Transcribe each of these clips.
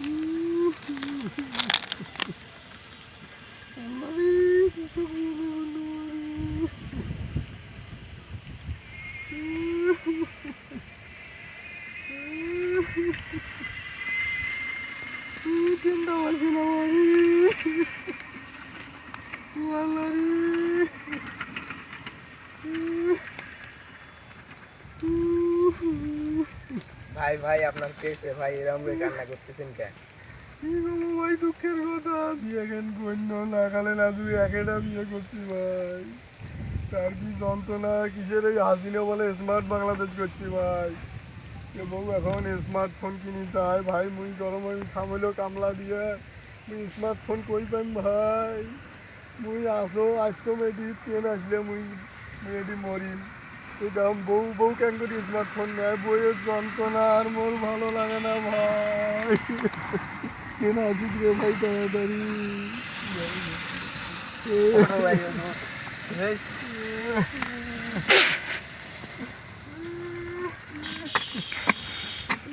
Woo-hoo. ভাই ভাই, আপনার কেসে ভাই, এরকম করে কান্না করতেছেন কেন ভাই, দুঃখের কথা। বিয়ে কেন কন্য না খালে না তুই একেটা বিয়ে করছি ভাই। তার কি যন্ত্রণা? কিসের এই হাসিনে বলে স্মার্ট বাংলাদেশ করছি ভাই? এবং এখন স্মার্টফোন কিনি চাই ভাই মুই গরম আমি খামইলো কামলা দিয়ে। স্মার্টফোন কই পাম ভাই? মুই আসো আসছো মেডি ট্রেন আসলে মুই মুই এটি মরি তুই দাম বউ বউ কেন করি স্মার্টফোন নেয়, বইয়ের যন্ত্রণা আর মোর ভালো লাগে না ভাই। কেন আসিস রে ভাই তাড়াতাড়ি।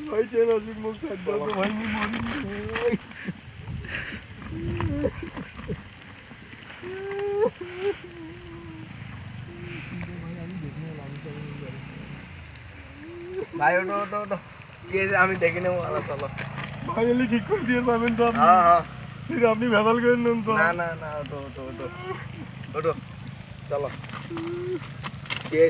ভাই কেন আসিস সাজ্জা ভাই। মরি ভাই ওঠো ওঠো ওঠো। কেস আমি দেখে নেব আলো চলো। ভাই এলে ঠিক করে দিয়ে পাবেন তো আপনি। হ্যাঁ হ্যাঁ। আপনি ভেজাল করে নেন তো। না না না ওঠো ওঠো ওঠো। ওঠো চলো।